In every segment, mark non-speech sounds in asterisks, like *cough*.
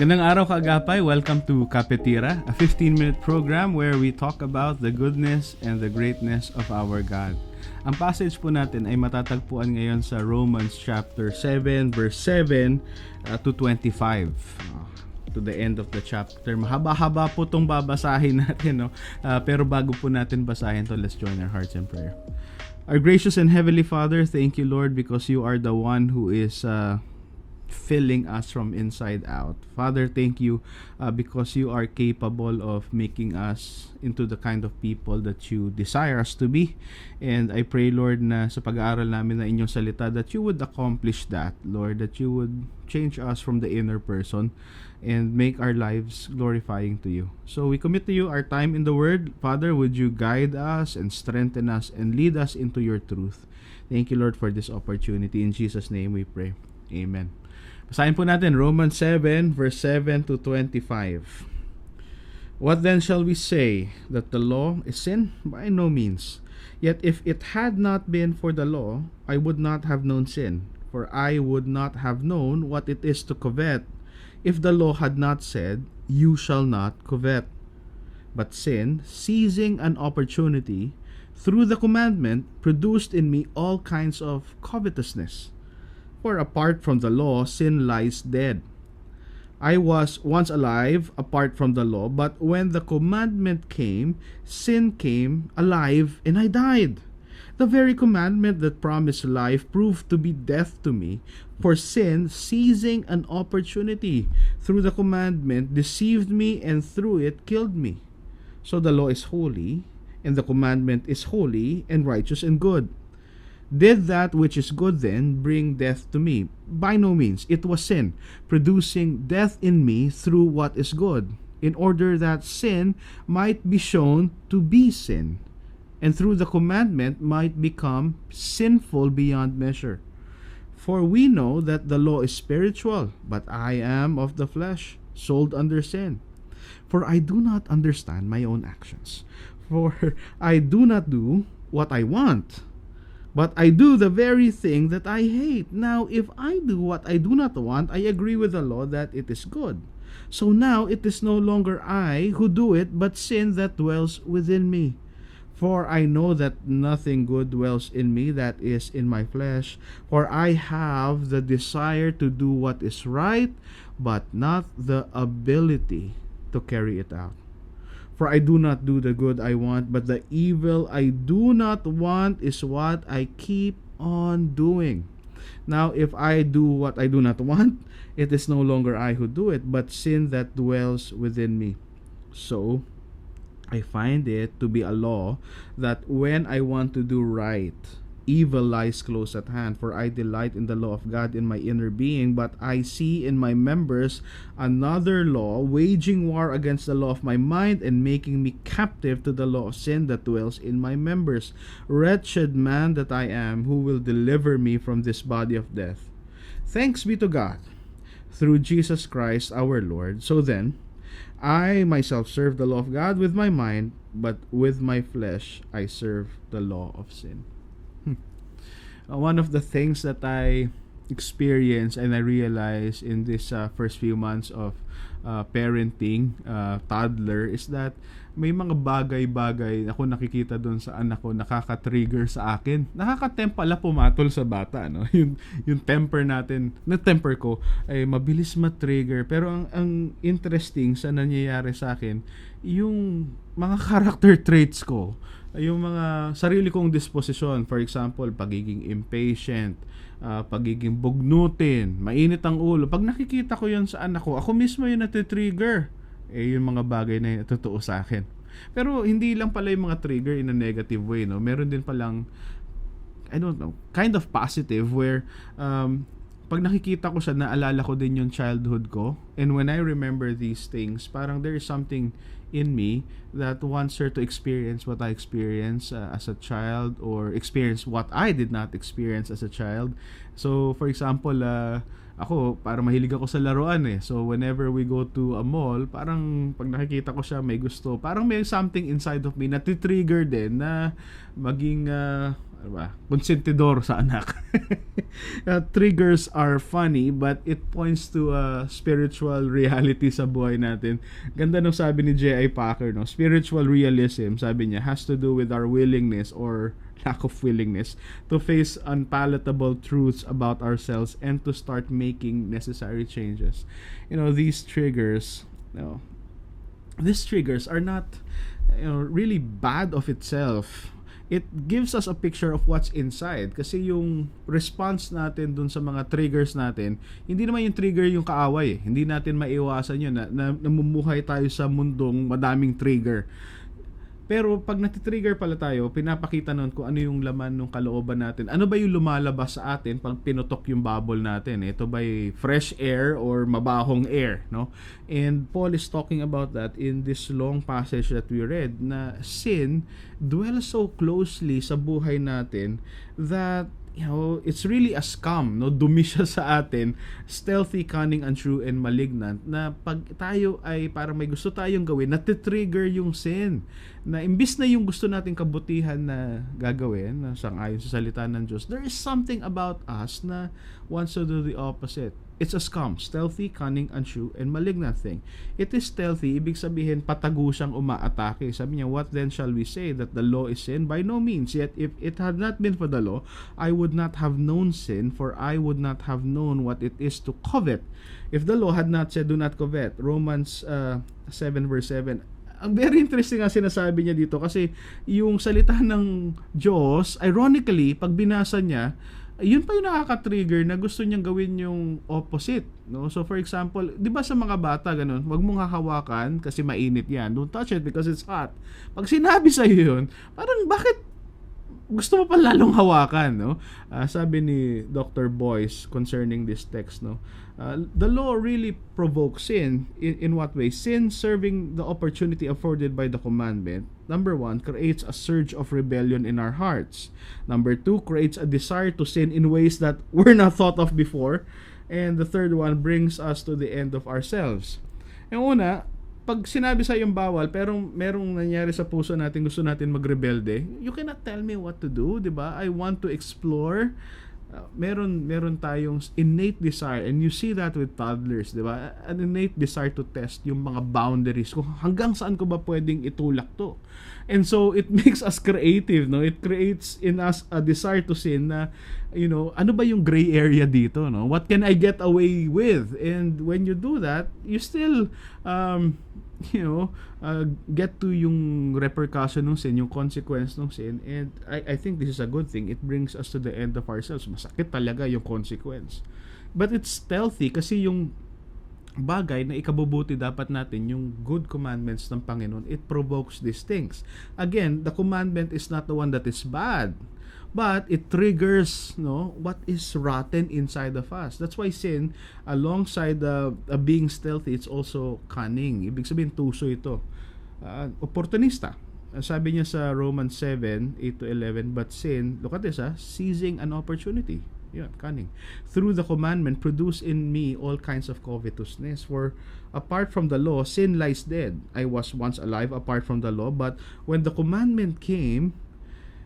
Magandang araw kaagapay. Welcome to Kapetira, a 15-minute program where we talk about the goodness and the greatness of our God. Ang passage po natin ay matatagpuan ngayon sa Romans chapter 7 verse 7 uh, to 25. Uh, to the end of the chapter. Mahaba-haba po itong babasahin *laughs* natin. No? Uh, pero bago po natin basahin to, let's join our hearts in prayer. Our gracious and heavenly Father, thank you Lord because you are the one who is uh, filling us from inside out. Father, thank you uh, because you are capable of making us into the kind of people that you desire us to be. And I pray, Lord, na sa pag-aaral namin na inyong salita, that you would accomplish that, Lord, that you would change us from the inner person and make our lives glorifying to you. So we commit to you our time in the Word. Father, would you guide us and strengthen us and lead us into your truth. Thank you, Lord, for this opportunity. In Jesus' name we pray. Amen. Basahin po natin Romans 7 verse 7 to 25. What then shall we say that the law is sin? By no means. Yet if it had not been for the law, I would not have known sin, for I would not have known what it is to covet if the law had not said, You shall not covet. But sin, seizing an opportunity, through the commandment, produced in me all kinds of covetousness. For apart from the law, sin lies dead. I was once alive apart from the law, but when the commandment came, sin came alive and I died. The very commandment that promised life proved to be death to me, for sin, seizing an opportunity through the commandment, deceived me and through it killed me. So the law is holy, and the commandment is holy and righteous and good. Did that which is good then bring death to me? By no means. It was sin, producing death in me through what is good, in order that sin might be shown to be sin, and through the commandment might become sinful beyond measure. For we know that the law is spiritual, but I am of the flesh, sold under sin. For I do not understand my own actions. For *laughs* I do not do what I want but I do the very thing that I hate. Now, if I do what I do not want, I agree with the law that it is good. So now it is no longer I who do it, but sin that dwells within me. For I know that nothing good dwells in me that is in my flesh. For I have the desire to do what is right, but not the ability to carry it out. For I do not do the good I want, but the evil I do not want is what I keep on doing. Now, if I do what I do not want, it is no longer I who do it, but sin that dwells within me. So, I find it to be a law that when I want to do right, evil lies close at hand. For I delight in the law of God in my inner being, but I see in my members another law, waging war against the law of my mind and making me captive to the law of sin that dwells in my members. Wretched man that I am, who will deliver me from this body of death? Thanks be to God through Jesus Christ our Lord. So then, I myself serve the law of God with my mind, but with my flesh I serve the law of sin. Uh, one of the things that I experienced and I realized in this uh, first few months of uh, parenting uh, toddler is that may mga bagay-bagay ako nakikita doon sa anak ko nakaka-trigger sa akin. Nakaka-temp pala pumatol sa bata, no? *laughs* yung, yung temper natin, na temper ko ay mabilis ma-trigger. Pero ang, ang interesting sa nangyayari sa akin, yung mga *laughs* character traits ko yung mga sarili kong disposisyon. For example, pagiging impatient, uh, pagiging bugnutin, mainit ang ulo. Pag nakikita ko yan sa anak ko, ako mismo yung natitrigger. Eh, yung mga bagay na totoo sa akin. Pero hindi lang pala yung mga trigger in a negative way, no? Meron din palang, I don't know, kind of positive where um, pag nakikita ko siya, naalala ko din yung childhood ko. And when I remember these things, parang there is something in me that wants her to experience what I experienced uh, as a child or experience what I did not experience as a child. So, for example, uh, ako, para mahilig ako sa laruan eh. So, whenever we go to a mall, parang pag nakikita ko siya may gusto, parang may something inside of me na trigger din na maging, uh, Diba? Konsentidor sa anak. *laughs* triggers are funny but it points to a spiritual reality sa buhay natin. Ganda nung sabi ni J.I. Packer, no? Spiritual realism, sabi niya, has to do with our willingness or *laughs* lack of willingness to face unpalatable truths about ourselves and to start making necessary changes. You know, these triggers, you know, these triggers are not you know, really bad of itself. It gives us a picture of what's inside. Kasi yung response natin dun sa mga triggers natin hindi naman yung trigger yung kaaway. Hindi natin maiwasan yun na, na namumuhay tayo sa mundong madaming trigger pero pag natitrigger pala tayo, pinapakita nun kung ano yung laman ng kalooban natin. Ano ba yung lumalabas sa atin pag pinutok yung bubble natin? Ito ba fresh air or mabahong air? No? And Paul is talking about that in this long passage that we read na sin dwells so closely sa buhay natin that you know, it's really a scam, no? Dumi siya sa atin, stealthy, cunning, untrue, and malignant, na pag tayo ay parang may gusto tayong gawin, natitrigger yung sin. Na imbis na yung gusto nating kabutihan na gagawin, na sangayon sa salita ng Diyos, there is something about us na wants to do the opposite. It's a scam, stealthy, cunning, untrue, and malignant thing. It is stealthy, ibig sabihin patago siyang umaatake. Sabi niya, what then shall we say? That the law is sin? By no means. Yet if it had not been for the law, I would not have known sin, for I would not have known what it is to covet. If the law had not said, do not covet. Romans uh, 7 verse 7 ang very interesting ang sinasabi niya dito kasi yung salita ng Diyos, ironically, pag binasa niya, yun pa yung nakaka-trigger na gusto niyang gawin yung opposite, no? So for example, 'di ba sa mga bata ganun, wag mong hahawakan kasi mainit 'yan. Don't touch it because it's hot. Pag sinabi sa iyo 'yun, parang bakit gusto mo pa lalong hawakan, no? Uh, sabi ni Dr. Boyce concerning this text, no? Uh, the law really provokes sin. In, in what way? Sin serving the opportunity afforded by the commandment. Number one, creates a surge of rebellion in our hearts. Number two, creates a desire to sin in ways that *laughs* were not thought of before. And the third one brings us to the end of ourselves. Yung una, pag sinabi sa yung bawal pero merong nangyari sa puso natin gusto natin magrebelde you cannot tell me what to do 'di ba I want to explore uh, meron meron tayong innate desire and you see that with toddlers 'di ba? An innate desire to test yung mga boundaries kung hanggang saan ko ba pwedeng itulak to. And so it *laughs* makes us creative no? It creates in us a desire to sin na you know ano ba yung gray area dito no? What can I get away with? And when you do that you still um, you know, uh, get to yung repercussion ng sin, yung consequence ng sin. And I, I think this is a good thing. It brings us to the end of ourselves. Masakit talaga yung consequence. But it's stealthy kasi yung bagay na ikabubuti dapat natin yung good commandments ng Panginoon it provokes these things again the commandment is not the one that is bad but it triggers no what is rotten inside of us that's why sin alongside the uh, being stealthy it's also cunning ibig sabihin tuso ito uh, opportunista sabi niya sa Romans 7 8 to 11 but sin look at this ha seizing an opportunity yeah, cunning. Through the commandment, produce in me all kinds of covetousness. For apart from the law, sin lies dead. I was once alive apart from the law, but when the commandment came,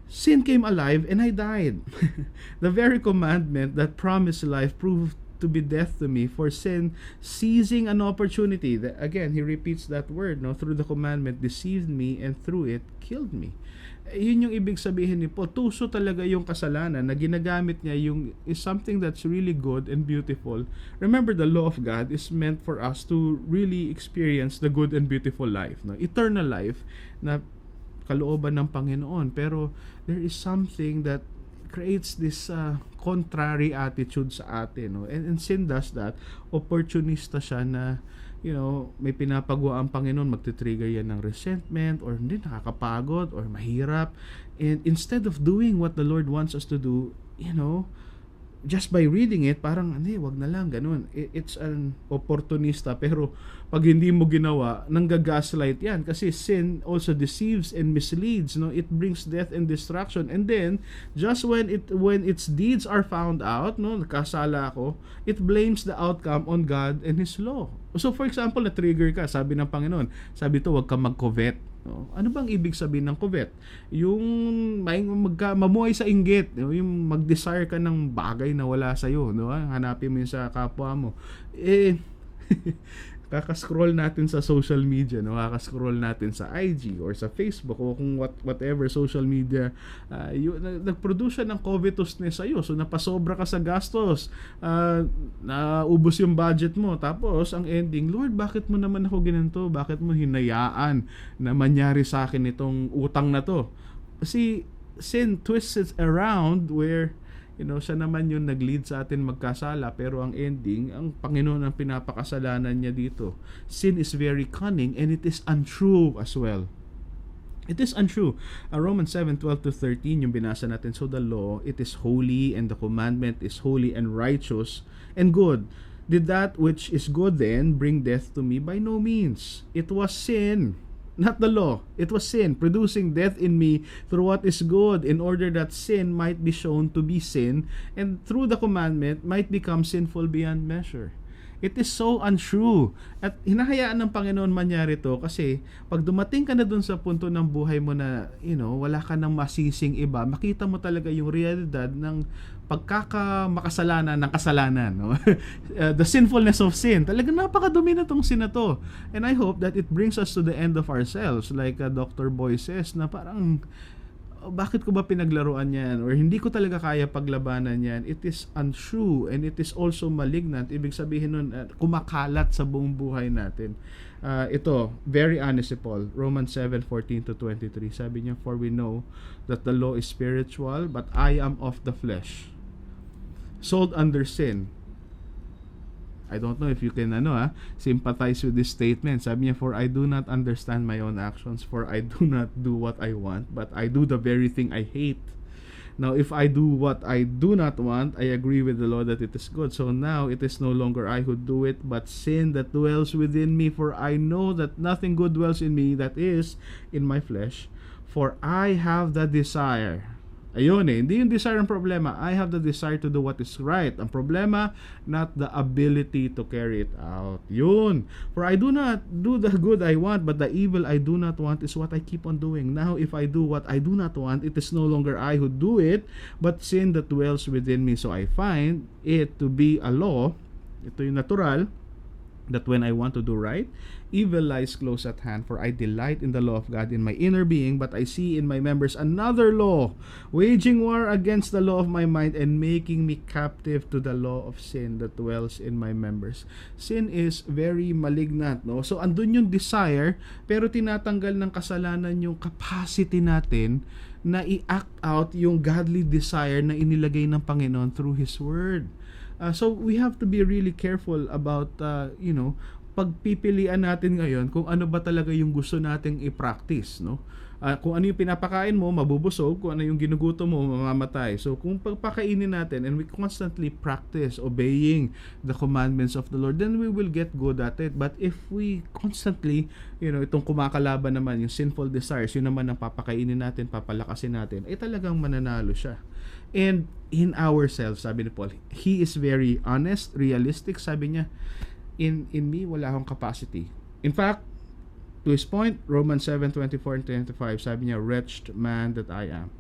sin came alive and I died. *laughs* the very commandment that promised life proved to be death to me for sin seizing an opportunity. That again he repeats that word no? Through the commandment deceived me and through it killed me. Yun yung ibig sabihin ni Paul. Tuso talaga yung kasalanan na ginagamit niya yung is something that's really good and beautiful. Remember the law of God is meant for us to really experience the good and beautiful life no? Eternal life na kalooban ng Panginoon. Pero there is something that creates this uh, contrary attitude sa atin. No? And, and sin does that. Opportunista siya na you know, may pinapagawa ang Panginoon, magte-trigger yan ng resentment or hindi, nakakapagod or mahirap. And instead of doing what the Lord wants us to do, you know, just by reading it, parang, hindi, wag na lang, ganun. It's an opportunista. Pero, pag hindi mo ginawa, nanggagaslight yan. Kasi sin also deceives and misleads. No? It brings death and destruction. And then, just when it when its deeds are found out, no, nakasala ako, it blames the outcome on God and His law. So, for example, na-trigger ka, sabi ng Panginoon, sabi to, wag ka mag-covet No? Ano bang ibig sabihin ng covet? Yung may magka, mamuhay sa inggit, yung mag-desire ka ng bagay na wala sa iyo, no? Hanapin mo yun sa kapwa mo. Eh *laughs* kaka-scroll natin sa social media, no? Kaka-scroll natin sa IG or sa Facebook o kung what, whatever social media, uh, yun, nag-produce siya ng covetousness sa iyo. So napasobra ka sa gastos, uh, naubos yung budget mo. Tapos ang ending, Lord, bakit mo naman ako ginanto? Bakit mo hinayaan na manyari sa akin itong utang na to? Kasi sin twists it around where you know, siya naman yung nag-lead sa atin magkasala pero ang ending, ang Panginoon ang pinapakasalanan niya dito. Sin is very cunning and it is untrue as well. It is untrue. Uh, Romans 7, 12 to 13 yung binasa natin. So the law, it is holy and the commandment is holy and righteous and good. Did that which is good then bring death to me? By no means. It was sin not the law. It was sin, producing death in me through what is good, in order that sin might be shown to be sin, and through the commandment might become sinful beyond measure. It is so untrue. At hinahayaan ng Panginoon mangyari to kasi pag dumating ka na dun sa punto ng buhay mo na, you know, wala ka nang masising iba, makita mo talaga yung realidad ng pagkakamakasalanan ng kasalanan. No? *laughs* uh, the sinfulness of sin. Talagang napakadumi na tong sin na to. And I hope that it brings us to the end of ourselves. Like uh, Dr. Boy says, na parang oh, bakit ko ba pinaglaruan yan? Or hindi ko talaga kaya paglabanan yan. It is untrue and it is also malignant. Ibig sabihin nun uh, kumakalat sa buong buhay natin. Uh, ito very honest si Paul. Romans 7:14 to 23 sabi niya for we know that the law is spiritual but I am of the flesh sold under sin I don't know if you can ano ah, sympathize with this statement. Sabi niya, For I do not understand my own actions, for I do *laughs* not do what I want, but I do the very thing I hate. Now, if I do what I do not want, I agree with the law that it is good. So now it is no longer I who do it, but sin that dwells within me. For I know that nothing good dwells in me, that is, in my flesh. For I have the desire Ayun eh, hindi yung desire ang problema. I have the desire to do what is right. Ang problema, not the ability to carry it out. Yun. For I do not do the good I want, but the evil I do not want is what I keep on doing. Now, if I do what I do not want, it is no longer I who do it, but sin that dwells within me. So I find it to be a law, ito yung natural, that when I want to do right, evil lies close at hand. For I delight in the law of God in my inner being, but I see in my members another law, waging war against the law of my mind and making me captive to the law of sin that dwells in my members. Sin is very malignant, no? So andun yung desire, pero tinatanggal ng kasalanan yung capacity natin na i-act out yung godly desire na inilagay ng Panginoon through His Word. Uh, so we have to be really careful about uh, you know pagpipilian natin ngayon kung ano ba talaga yung gusto nating i-practice no uh, kung ano yung pinapakain mo mabubusog. Kung ano yung ginugutom mo mamamatay. So kung pagpakainin natin and we constantly practice obeying the commandments of the Lord then we will get good at it. But if we constantly you know itong kumakalaban naman yung sinful desires yun naman ang papakainin natin papalakasin natin ay eh, talagang mananalo siya. And in ourselves sabi ni Paul he is very honest realistic. Sabi niya in in me wala akong capacity. In fact to his point Romans 7:24 and 25 sabi niya wretched man that I am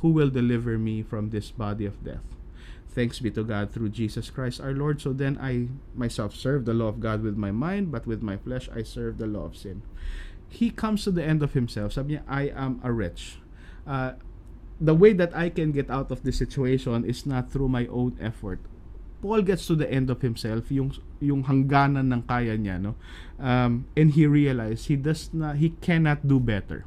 who will deliver me from this body of death? Thanks be to God through Jesus Christ our Lord. So then I myself serve the law of God with my mind but with my flesh I serve the law of sin. He comes to the end of himself. Sabi niya I am a wretch. Uh, the way that I can get out of this situation is not through my own effort. Paul gets to the end of himself, yung yung hangganan ng kaya niya, no? Um, and he realized he does not, he cannot do better.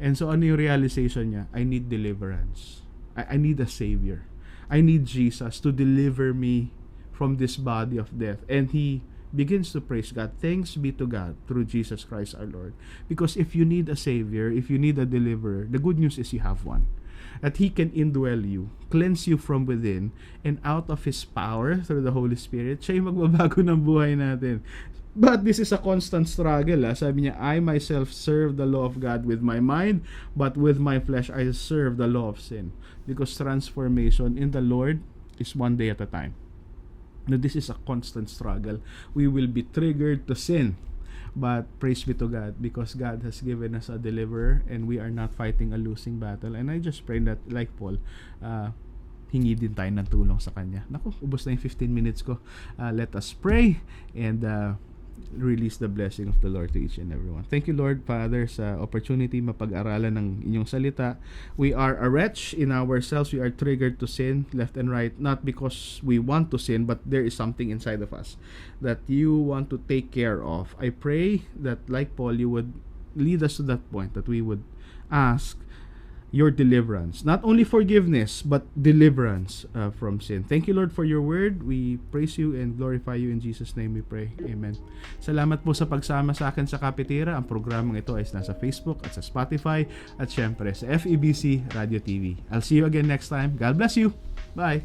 And so ano yung realization niya? I need deliverance. I, I need a savior. I need Jesus to deliver me from this body of death. And he begins to praise God. Thanks be to God through Jesus Christ our Lord. Because if you need a savior, if you need a deliverer, the good news is you have one that He can indwell you, cleanse you from within, and out of His power through the Holy Spirit, siya yung magbabago *laughs* ng buhay natin. But this is a constant struggle. Ah. Sabi niya, I myself serve the law of God with my mind, but with my flesh I serve the law of sin. Because transformation in the Lord is one day at a time. Now, this is a constant struggle. We will be triggered to sin But praise be to God because God has given us a deliverer and we are not fighting a losing battle. And I just pray that, like Paul, uh, hingi din tayo ng tulong sa Kanya. Naku, ubos na yung 15 minutes ko. Uh, let us pray and uh, release the blessing of the Lord to each and everyone. Thank you, Lord, Father, sa opportunity mapag-aralan ng inyong salita. We are a wretch in ourselves. We are triggered to sin left and right, not because we want to sin, but there is something inside of us that you want to take care of. I pray that, like Paul, you would lead us to that point, that we would ask your deliverance. Not only forgiveness, but deliverance uh, from sin. Thank you, Lord, for your word. We praise you and glorify you. In Jesus' name we pray. Amen. Salamat po sa pagsama sa akin sa Kapitira. Ang programang ito ay nasa Facebook at sa Spotify at syempre sa FEBC Radio TV. I'll see you again next time. God bless you. Bye.